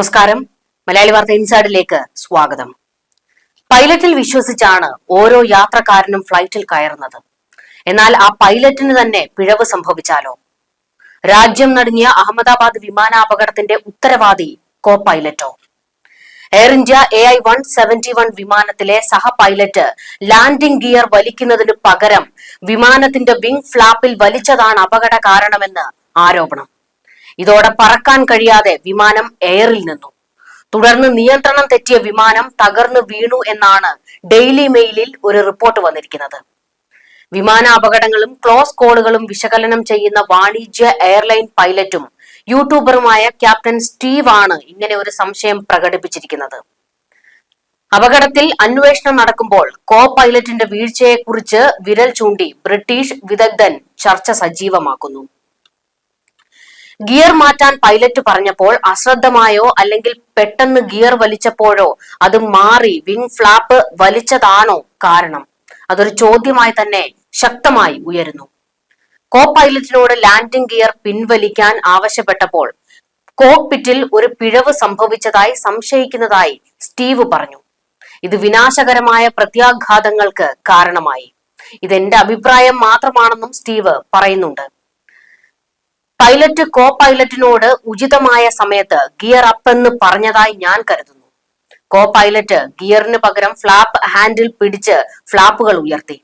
നമസ്കാരം. മലയാളി വാർത്ത ഇൻസൈഡിലേക്ക് സ്വാഗതം. പൈലറ്റിൽ വിശ്വസിച്ചാണ് ഓരോ യാത്രക്കാരനും ഫ്ലൈറ്റിൽ കയറുന്നത്. എന്നാൽ ആ പൈലറ്റിന് തന്നെ പിഴവ് സംഭവിച്ചാലോ? രാജ്യം നടുങ്ങിയ അഹമ്മദാബാദ് വിമാനാപകടത്തിന്റെ ഉത്തരവാദി co പൈലറ്റോ Air India A I one seventy one വിമാനത്തിലെ സഹ പൈലറ്റ് ലാൻഡിംഗ് ഗിയർ വലിക്കുന്നതിനു പകരം വിമാനത്തിന്റെ വിംഗ് ഫ്ലാപ്പിൽ വലിച്ചതാണ് അപകട കാരണമെന്ന് ആരോപണം. ഇതോടെ പറക്കാൻ കഴിയാതെ വിമാനം എയറിൽ നിന്നു. തുടർന്ന് നിയന്ത്രണം തെറ്റിയ വിമാനം തകർന്നു വീണു എന്നാണ് ഡെയിലി മെയിലിൽ ഒരു റിപ്പോർട്ട് വന്നിരിക്കുന്നത്. വിമാന അപകടങ്ങളും ക്ലോസ് കോളുകളും വിശകലനം ചെയ്യുന്ന വാണിജ്യ എയർലൈൻ പൈലറ്റും യൂട്യൂബറുമായ ക്യാപ്റ്റൻ സ്റ്റീവ് ആണ് ഇങ്ങനെ ഒരു സംശയം പ്രകടിപ്പിച്ചിരിക്കുന്നത്. അപകടത്തിൽ അന്വേഷണം നടക്കുമ്പോൾ കോ പൈലറ്റിന്റെ വീഴ്ചയെക്കുറിച്ച് വിരൽ ചൂണ്ടി ബ്രിട്ടീഷ് വിദഗ്ധൻ ചർച്ച സജീവമാക്കുന്നു. ഗിയർ മാറ്റാൻ പൈലറ്റ് പറഞ്ഞപ്പോൾ അശ്രദ്ധമായോ അല്ലെങ്കിൽ പെട്ടെന്ന് ഗിയർ വലിച്ചപ്പോഴോ അത് മാറി വിങ് ഫ്ലാപ്പ് വലിച്ചതാണോ കാരണം? അതൊരു ചോദ്യമായി തന്നെ ശക്തമായി ഉയരുന്നു. കോ പൈലറ്റിനോട് ലാൻഡിംഗ് ഗിയർ പിൻവലിക്കാൻ ആവശ്യപ്പെട്ടപ്പോൾ കോക്പിറ്റിൽ ഒരു പിഴവ് സംഭവിച്ചതായി സംശയിക്കുന്നതായി സ്റ്റീവ് പറഞ്ഞു. ഇത് വിനാശകരമായ പ്രത്യാഘാതങ്ങൾക്ക് കാരണമായി. ഇതെന്റെ അഭിപ്രായം മാത്രമാണെന്നും സ്റ്റീവ് പറയുന്നുണ്ട്. പൈലറ്റ് കോ പൈലറ്റിനോട് ഉചിതമായ സമയത്ത് ഗിയർ അപ്പ് എന്ന് പറഞ്ഞതായി ഞാൻ കരുതുന്നു. കോ പൈലറ്റ് ഗിയറിന് പകരം ഫ്ലാപ്പ് ഹാൻഡിൽ പിടിച്ച് ഫ്ലാപ്പുകൾ ഉയർത്തി.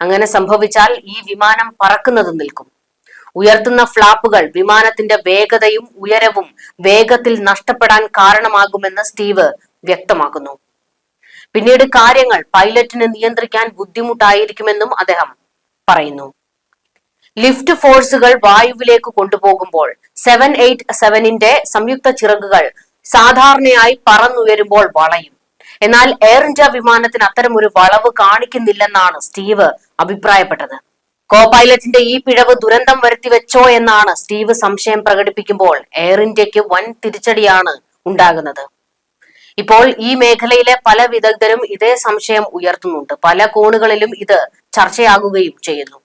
അങ്ങനെ സംഭവിച്ചാൽ ഈ വിമാനം പറക്കുന്നത് നിൽക്കും. ഉയർത്തുന്ന ഫ്ലാപ്പുകൾ വിമാനത്തിന്റെ വേഗതയും ഉയരവും വേഗത്തിൽ നഷ്ടപ്പെടാൻ കാരണമാകുമെന്ന് സ്റ്റീവ് വ്യക്തമാക്കുന്നു. പിന്നീട് കാര്യങ്ങൾ പൈലറ്റിന് നിയന്ത്രിക്കാൻ ബുദ്ധിമുട്ടായിരിക്കുമെന്നും അദ്ദേഹം പറയുന്നു. ലിഫ്റ്റ് ഫോഴ്സുകൾ വായുവിലേക്ക് കൊണ്ടുപോകുമ്പോൾ സെവൻ എയ്റ്റ് സെവനിന്റെ സംയുക്ത ചിറകുകൾ സാധാരണയായി പറന്നുയരുമ്പോൾ വളയും. എന്നാൽ എയർ ഇന്ത്യ വിമാനത്തിന് അത്തരം ഒരു വളവ് കാണിക്കുന്നില്ലെന്നാണ് സ്റ്റീവ് അഭിപ്രായപ്പെട്ടത്. കോ പൈലറ്റിന്റെ ഈ പിഴവ് ദുരന്തം വരുത്തിവെച്ചോ എന്നാണ് സ്റ്റീവ് സംശയം പ്രകടിപ്പിക്കുമ്പോൾ എയർ ഇന്ത്യയ്ക്ക് വൻ തിരിച്ചടിയാണ് ഉണ്ടാകുന്നത്. ഇപ്പോൾ ഈ മേഖലയിലെ പല വിദഗ്ധരും ഇതേ സംശയം ഉയർത്തുന്നുണ്ട്. പല കോണുകളിലും ഇത് ചർച്ചയാകുകയും ചെയ്യുന്നു.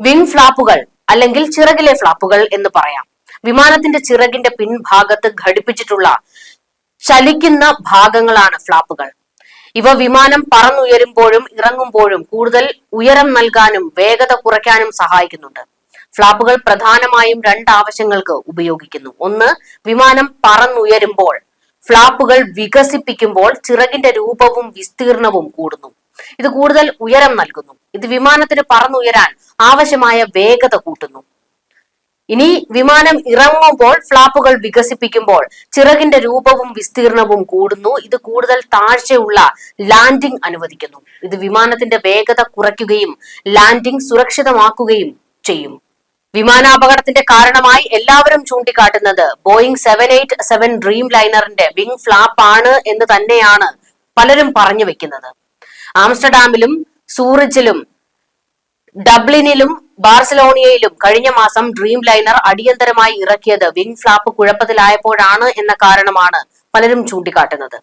വിങ് ഫ്ലാപ്പുകൾ അല്ലെങ്കിൽ ചിറകിലെ ഫ്ലാപ്പുകൾ എന്ന് പറയാം. വിമാനത്തിന്റെ ചിറകിന്റെ പിൻഭാഗത്ത് ഘടിപ്പിച്ചിട്ടുള്ള ചലിക്കുന്ന ഭാഗങ്ങളാണ് ഫ്ലാപ്പുകൾ. ഇവ വിമാനം പറന്നുയരുമ്പോഴും ഇറങ്ങുമ്പോഴും കൂടുതൽ ഉയരം നൽകാനും വേഗത കുറയ്ക്കാനും സഹായിക്കുന്നുണ്ട്. ഫ്ലാപ്പുകൾ പ്രധാനമായും രണ്ട് ആവശ്യങ്ങൾക്ക് ഉപയോഗിക്കുന്നു. ഒന്ന് വിമാനം പറന്നുയരുമ്പോൾ ഫ്ലാപ്പുകൾ വികസിപ്പിക്കുമ്പോൾ ചിറകിന്റെ രൂപവും വിസ്തീർണവും കൂടുന്നു. ഇത് കൂടുതൽ ഉയരം നൽകുന്നു. ഇത് വിമാനത്തിന് പറന്നുയരാൻ ആവശ്യമായ വേഗത കൂട്ടുന്നു. ഇനി വിമാനം ഇറങ്ങുമ്പോൾ ഫ്ലാപ്പുകൾ വികസിപ്പിക്കുമ്പോൾ ചിറകിന്റെ രൂപവും വിസ്തീർണവും കൂടുന്നു. ഇത് കൂടുതൽ താഴ്ചയുള്ള ലാൻഡിംഗ് അനുവദിക്കുന്നു. ഇത് വിമാനത്തിന്റെ വേഗത കുറയ്ക്കുകയും ലാൻഡിംഗ് സുരക്ഷിതമാക്കുകയും ചെയ്യും. വിമാനാപകടത്തിന്റെ കാരണമായി എല്ലാവരും ചൂണ്ടിക്കാട്ടുന്നത് ബോയിങ് സെവൻ എയ്റ്റ് സെവൻ ഡ്രീം ലൈനറിന്റെ വിങ് ഫ്ലാപ്പ് ആണ് എന്ന് തന്നെയാണ് പലരും പറഞ്ഞു വെക്കുന്നത്. ആംസ്റ്റർഡാമിലും സൂറിച്ചിലും ഡബ്ലിനിലും ബാർസലോണിയയിലും കഴിഞ്ഞ മാസം ഡ്രീം ലൈനർ അടിയന്തരമായി ഇറക്കിയത് വിംഗ് ഫ്ലാപ്പ് കുഴപ്പത്തിലായപ്പോഴാണ് എന്ന കാരണമാണ് പലരും ചൂണ്ടിക്കാട്ടുന്നത്.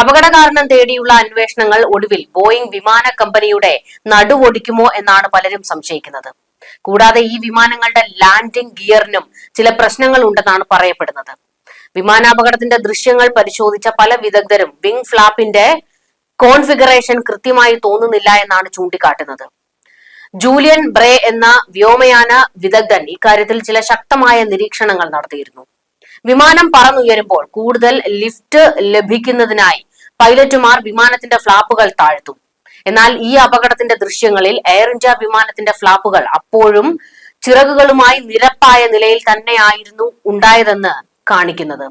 അപകട കാരണം തേടിയുള്ള അന്വേഷണങ്ങൾ ഒടുവിൽ ബോയിംഗ് വിമാന കമ്പനിയുടെ നടുവൊടിക്കുമോ എന്നാണ് പലരും സംശയിക്കുന്നത്. കൂടാതെ ഈ വിമാനങ്ങളുടെ ലാൻഡിംഗ് ഗിയറിനും ചില പ്രശ്നങ്ങൾ ഉണ്ടെന്നാണ് പറയപ്പെടുന്നത്. വിമാനാപകടത്തിന്റെ ദൃശ്യങ്ങൾ പരിശോധിച്ച പല വിദഗ്ധരും വിംഗ് ഫ്ലാപ്പിന്റെ കോൺഫിഗറേഷൻ കൃത്യമായി തോന്നുന്നില്ല എന്നാണ് ചൂണ്ടിക്കാട്ടുന്നത്. ജൂലിയൻ ബ്രേ എന്ന വ്യോമയാന വിദഗ്ധൻ ഇക്കാര്യത്തിൽ ചില ശക്തമായ നിരീക്ഷണങ്ങൾ നടത്തിയിരുന്നു. വിമാനം പറന്നുയരുമ്പോൾ കൂടുതൽ ലിഫ്റ്റ് ലഭിക്കുന്നതിനായി പൈലറ്റുമാർ വിമാനത്തിന്റെ ഫ്ലാപ്പുകൾ താഴ്ത്തും. എന്നാൽ ഈ അപകടത്തിന്റെ ദൃശ്യങ്ങളിൽ എയർ ഇന്ത്യ വിമാനത്തിന്റെ ഫ്ലാപ്പുകൾ അപ്പോഴും ചിറകുകളുമായി നിരപ്പായ നിലയിൽ തന്നെയായിരുന്നു ഉണ്ടായതെന്ന് കാണിക്കുന്നത്.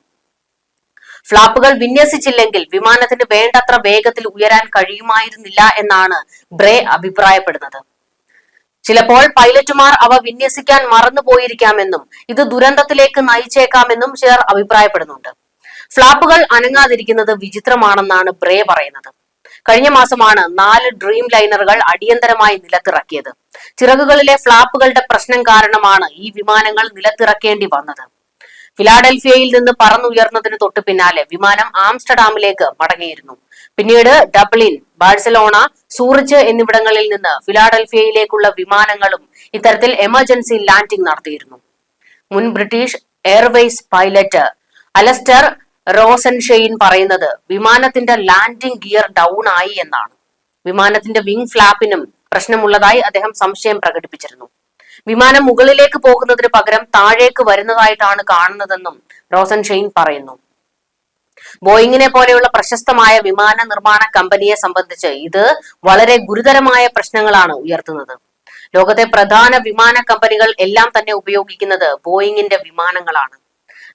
ഫ്ലാപ്പുകൾ വിന്യസിച്ചില്ലെങ്കിൽ വിമാനത്തിന് വേണ്ടത്ര വേഗത്തിൽ ഉയരാൻ കഴിയുമായിരുന്നില്ല എന്നാണ് ബ്രേ അഭിപ്രായപ്പെടുന്നത്. ചിലപ്പോൾ പൈലറ്റുമാർ അവ വിന്യസിക്കാൻ മറന്നുപോയിരിക്കാമെന്നും ഇത് ദുരന്തത്തിലേക്ക് നയിച്ചേക്കാമെന്നും ചിലർ അഭിപ്രായപ്പെടുന്നുണ്ട്. ഫ്ലാപ്പുകൾ അനങ്ങാതിരിക്കുന്നത് വിചിത്രമാണെന്നാണ് ബ്രേ പറയുന്നത്. കഴിഞ്ഞ മാസമാണ് നാല് ഡ്രീം ലൈനറുകൾ അടിയന്തരമായി നിലത്തിറക്കിയത്. ചിറകുകളിലെ ഫ്ലാപ്പുകളുടെ പ്രശ്നം കാരണമാണ് ഈ വിമാനങ്ങൾ നിലത്തിറക്കേണ്ടി വന്നത്. ഫിലാഡൽഫിയയിൽ നിന്ന് പറന്നുയർന്നതിന് തൊട്ടു പിന്നാലെ വിമാനം ആംസ്റ്റർഡാമിലേക്ക് മടങ്ങിയിരുന്നു. പിന്നീട് ഡബ്ലിൻ ബാഴ്സലോണ സൂറിച്ച് എന്നിവിടങ്ങളിൽ നിന്ന് ഫിലാഡൽഫിയയിലേക്കുള്ള വിമാനങ്ങളും ഇത്തരത്തിൽ എമർജൻസി ലാൻഡിംഗ് നടത്തിയിരുന്നു. മുൻ British Airways pilot Alastair Rosenschein പറയുന്നത് വിമാനത്തിന്റെ ലാൻഡിംഗ് ഗിയർ ഡൗൺ ആയി എന്നാണ്. വിമാനത്തിന്റെ വിംഗ് ഫ്ലാപ്പിനും പ്രശ്നമുള്ളതായി അദ്ദേഹം സംശയം പ്രകടിപ്പിച്ചിരുന്നു. വിമാനം മുകളിലേക്ക് പോകുന്നതിന് പകരം താഴേക്ക് വരുന്നതായിട്ടാണ് കാണുന്നതെന്നും റോസൻ ഷെയ്ൻ പറയുന്നു. ബോയിങ്ങിനെ പോലെയുള്ള പ്രശസ്തമായ വിമാന നിർമ്മാണ കമ്പനിയെ സംബന്ധിച്ച് ഇത് വളരെ ഗുരുതരമായ പ്രശ്നങ്ങളാണ് ഉയർത്തുന്നത്. ലോകത്തെ പ്രധാന വിമാന കമ്പനികൾ എല്ലാം തന്നെ ഉപയോഗിക്കുന്നത് ബോയിങ്ങിന്റെ വിമാനങ്ങളാണ്.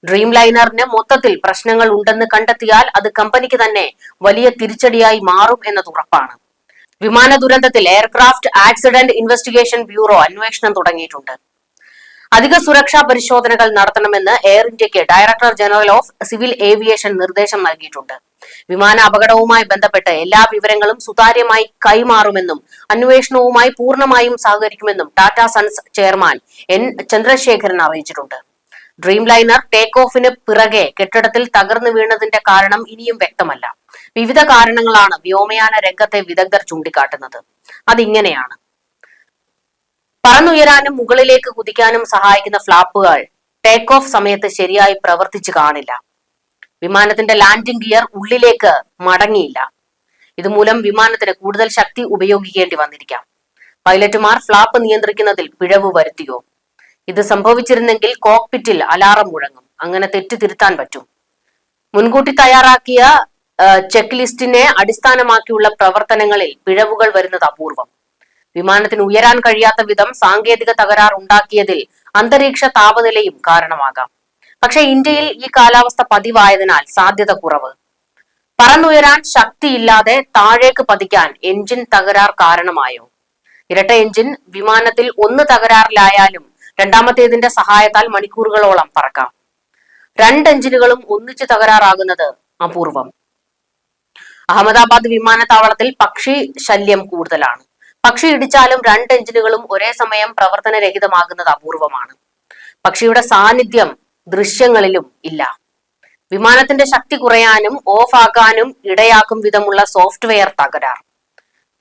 ഡ്രീം ലൈനറിന് മൊത്തത്തിൽ പ്രശ്നങ്ങൾ ഉണ്ടെന്ന് കണ്ടെത്തിയാൽ അത് കമ്പനിക്ക് തന്നെ വലിയ തിരിച്ചടിയായി മാറും എന്നത് ഉറപ്പാണ്. വിമാന ദുരന്തത്തിൽ എയർക്രാഫ്റ്റ് ആക്സിഡന്റ് ഇൻവെസ്റ്റിഗേഷൻ ബ്യൂറോ അന്വേഷണം തുടങ്ങിയിട്ടുണ്ട്. അധിക സുരക്ഷാ പരിശോധനകൾ നടത്തണമെന്ന് എയർ ഇന്ത്യയ്ക്ക് Director General of Civil Aviation നിർദ്ദേശം നൽകിയിട്ടുണ്ട്. വിമാന അപകടവുമായി ബന്ധപ്പെട്ട് എല്ലാ വിവരങ്ങളും സുതാര്യമായി കൈമാറുമെന്നും അന്വേഷണവുമായി പൂർണമായും സഹകരിക്കുമെന്നും Tata Sons chairman N Chandrasekaran അറിയിച്ചിട്ടുണ്ട്. ഡ്രീം ലൈനർ ടേക്ക് ഓഫിന് പിറകെ കെട്ടിടത്തിൽ തകർന്നു വീണതിന്റെ കാരണം ഇനിയും വ്യക്തമല്ല. വിവിധ കാരണങ്ങളാണ് വ്യോമയാന രംഗത്തെ വിദഗ്ധർ ചൂണ്ടിക്കാട്ടുന്നത്. അതിങ്ങനെയാണ്. പറന്നുയരാനും മുകളിലേക്ക് കുതിക്കാനും സഹായിക്കുന്ന ഫ്ലാപ്പുകൾ ടേക്ക് ഓഫ് സമയത്ത് ശരിയായി പ്രവർത്തിച്ചു കാണില്ല. വിമാനത്തിന്റെ ലാൻഡിംഗ് ഗിയർ ഉള്ളിലേക്ക് മടങ്ങിയില്ല. ഇതുമൂലം വിമാനത്തിന് കൂടുതൽ ശക്തി ഉപയോഗിക്കേണ്ടി വന്നിരിക്കാം. പൈലറ്റുമാർ ഫ്ലാപ്പ് നിയന്ത്രിക്കുന്നതിൽ പിഴവ് വരുത്തിയോ? ഇത് സംഭവിച്ചിരുന്നെങ്കിൽ കോക്പിറ്റിൽ അലാറം മുഴങ്ങും. അങ്ങനെ തെറ്റ് തിരുത്താൻ പറ്റും. മുൻകൂട്ടി തയ്യാറാക്കിയ ചെക്ക് ലിസ്റ്റിനെ അടിസ്ഥാനമാക്കിയുള്ള പ്രവർത്തനങ്ങളിൽ പിഴവുകൾ വരുന്നത് അപൂർവം. വിമാനത്തിന് ഉയരാൻ കഴിയാത്ത വിധം സാങ്കേതിക തകരാർ ഉണ്ടാക്കിയതിൽ അന്തരീക്ഷ താപനിലയും കാരണമാകാം. പക്ഷെ ഇന്ത്യയിൽ ഈ കാലാവസ്ഥ പതിവായതിനാൽ സാധ്യത കുറവ്. പറന്നുയരാൻ ശക്തിയില്ലാതെ താഴേക്ക് പതിക്കാൻ എഞ്ചിൻ തകരാർ കാരണമായോ? ഇരട്ട എഞ്ചിൻ വിമാനത്തിൽ ഒന്ന് തകരാറിലായാലും രണ്ടാമത്തേതിന്റെ സഹായത്താൽ മണിക്കൂറുകളോളം പറക്കാം. രണ്ട് എഞ്ചിനുകളും ഒന്നിച്ച് തകരാറാകുന്നത് അപൂർവം. അഹമ്മദാബാദ് വിമാനത്താവളത്തിൽ പക്ഷി ശല്യം കൂടുതലാണ്. പക്ഷി ഇടിച്ചാലും രണ്ട് എഞ്ചിനുകളും ഒരേ സമയം പ്രവർത്തനരഹിതമാകുന്നത് അപൂർവമാണ്. പക്ഷിയുടെ സാന്നിധ്യം ദൃശ്യങ്ങളിലും ഇല്ല. വിമാനത്തിന്റെ ശക്തി കുറയാനും ഓഫ് ആക്കാനും ഇടയാക്കും വിധമുള്ള സോഫ്റ്റ്വെയർ തകരാർ.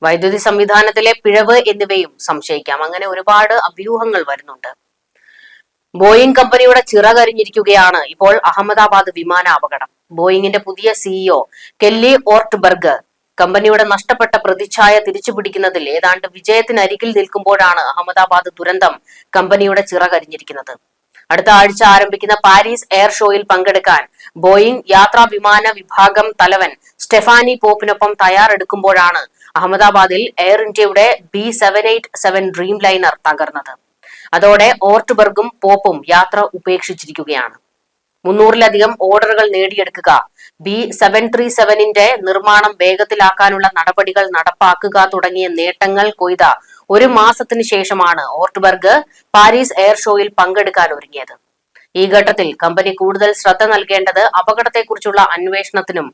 വൈദ്യുതി സംവിധാനത്തിലെ പിഴവ് എന്നിവയും സംശയിക്കാം. അങ്ങനെ ഒരുപാട് അഭ്യൂഹങ്ങൾ വരുന്നുണ്ട്. ബോയിങ് കമ്പനിയുടെ ചിറകരിഞ്ഞിരിക്കുകയാണ് ഇപ്പോൾ അഹമ്മദാബാദ് വിമാന അപകടം ബോയിങ്ങിന്റെ പുതിയ സിഇഒ കെല്ലി ഓർട്ട്ബർഗ്. കമ്പനിയുടെ നഷ്ടപ്പെട്ട പ്രതിച്ഛായ തിരിച്ചുപിടിക്കുന്നതിൽ ഏതാണ്ട് വിജയത്തിനരികിൽ നിൽക്കുമ്പോഴാണ് അഹമ്മദാബാദ് ദുരന്തം കമ്പനിയുടെ ചിറകരിഞ്ഞിരിക്കുന്നത് അടുത്ത ആഴ്ച ആരംഭിക്കുന്ന പാരീസ് എയർ ഷോയിൽ പങ്കെടുക്കാൻ ബോയിങ് യാത്രാ വിമാന വിഭാഗം തലവൻ സ്റ്റെഫാനി പോപ്പിനൊപ്പം തയ്യാറെടുക്കുമ്പോഴാണ് അഹമ്മദാബാദിൽ എയർ ഇന്ത്യയുടെ B seven eight seven Dreamliner തകർന്നത്. അതോടെ ഓർട്ട്ബർഗും പോപ്പും യാത്ര ഉപേക്ഷിച്ചിരിക്കുകയാണ്. മുന്നൂറിലധികം ഓർഡറുകൾ നേടിയെടുക്കുക. ബി സെവൻ ത്രീ സെവനിന്റെ നിർമ്മാണം വേഗത്തിലാക്കാനുള്ള നടപടികൾ നടപ്പാക്കുക തുടങ്ങിയ നേട്ടങ്ങൾ കൊയ്ത ഒരു മാസത്തിന് ശേഷമാണ് ഓർട്ട്ബർഗ് പാരീസ് എയർ ഷോയിൽ പങ്കെടുക്കാൻ ഒരുങ്ങിയത്. ഈ ഘട്ടത്തിൽ കമ്പനി കൂടുതൽ ശ്രദ്ധ നൽകേണ്ടത് അപകടത്തെക്കുറിച്ചുള്ള അന്വേഷണത്തിനും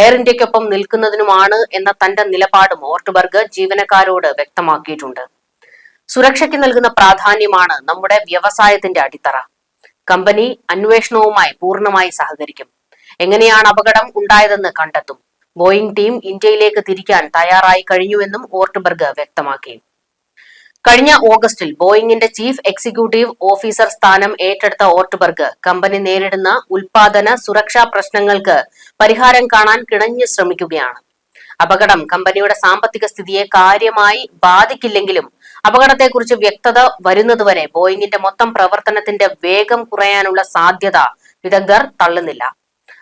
എയർ ഇന്ത്യക്കൊപ്പം നിൽക്കുന്നതിനുമാണ് എന്ന തന്റെ നിലപാടും ഓർട്ട്ബർഗ് ജീവനക്കാരോട് വ്യക്തമാക്കിയിട്ടുണ്ട്. സുരക്ഷയ്ക്ക് നൽകുന്ന പ്രാധാന്യമാണ് നമ്മുടെ വ്യവസായത്തിന്റെ അടിത്തറ. കമ്പനി അന്വേഷണവുമായി പൂർണമായി സഹകരിക്കും. എങ്ങനെയാണ് അപകടം ഉണ്ടായതെന്ന് കണ്ടെത്തും. ബോയിങ് ടീം ഇന്ത്യയിലേക്ക് തിരിക്കാൻ തയ്യാറായി കഴിഞ്ഞുവെന്നും ഓർട്ട്ബർഗ് വ്യക്തമാക്കി. കഴിഞ്ഞ ഓഗസ്റ്റിൽ ബോയിങ്ങിന്റെ ചീഫ് എക്സിക്യൂട്ടീവ് ഓഫീസർ സ്ഥാനം ഏറ്റെടുത്ത ഓർട്ട്ബർഗ് കമ്പനി നേരിടുന്ന ഉൽപാദന സുരക്ഷാ പ്രശ്നങ്ങൾക്ക് പരിഹാരം കാണാൻ കിണഞ്ഞു ശ്രമിക്കുകയാണ്. അപകടം കമ്പനിയുടെ സാമ്പത്തിക സ്ഥിതിയെ കാര്യമായി ബാധിക്കില്ലെങ്കിലും അപകടത്തെക്കുറിച്ച് വ്യക്തത വരുന്നതുവരെ ബോയിങ്ങിന്റെ മൊത്തം പ്രവർത്തനത്തിന്റെ വേഗം കുറയാനുള്ള സാധ്യത വിദഗ്ധർ തള്ളുന്നില്ല.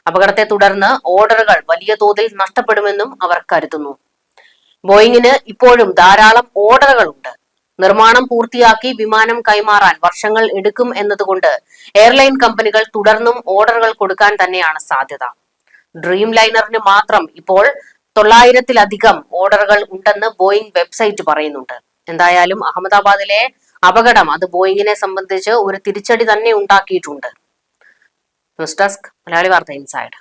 അപകടത്തെ തുടർന്ന് ഓർഡറുകൾ വലിയ തോതിൽ നഷ്ടപ്പെടുമെന്നും അവർ കരുതുന്നു. ബോയിങ്ങിന് ഇപ്പോഴും ധാരാളം ഓർഡറുകളുണ്ട്. നിർമ്മാണം പൂർത്തിയാക്കി വിമാനം കൈമാറാൻ വർഷങ്ങൾ എടുക്കും എന്നതുകൊണ്ട് എയർലൈൻ കമ്പനികൾ തുടർന്നും ഓർഡറുകൾ കൊടുക്കാൻ തന്നെയാണ് സാധ്യത. ഡ്രീം ലൈനറിന് മാത്രം ഇപ്പോൾ തൊള്ളായിരത്തിലധികം ഓർഡറുകൾ ഉണ്ടെന്ന് ബോയിങ് വെബ്സൈറ്റ് പറയുന്നുണ്ട്. എന്തായാലും അഹമ്മദാബാദിലെ അപകടം അത് ബോയിങ്ങിനെ സംബന്ധിച്ച് ഒരു തിരിച്ചടി തന്നെ ഉണ്ടാക്കിയിട്ടുണ്ട്. ന്യൂസ് ഡെസ്ക് മലയാളി വാർത്ത ഇൻസൈഡ്.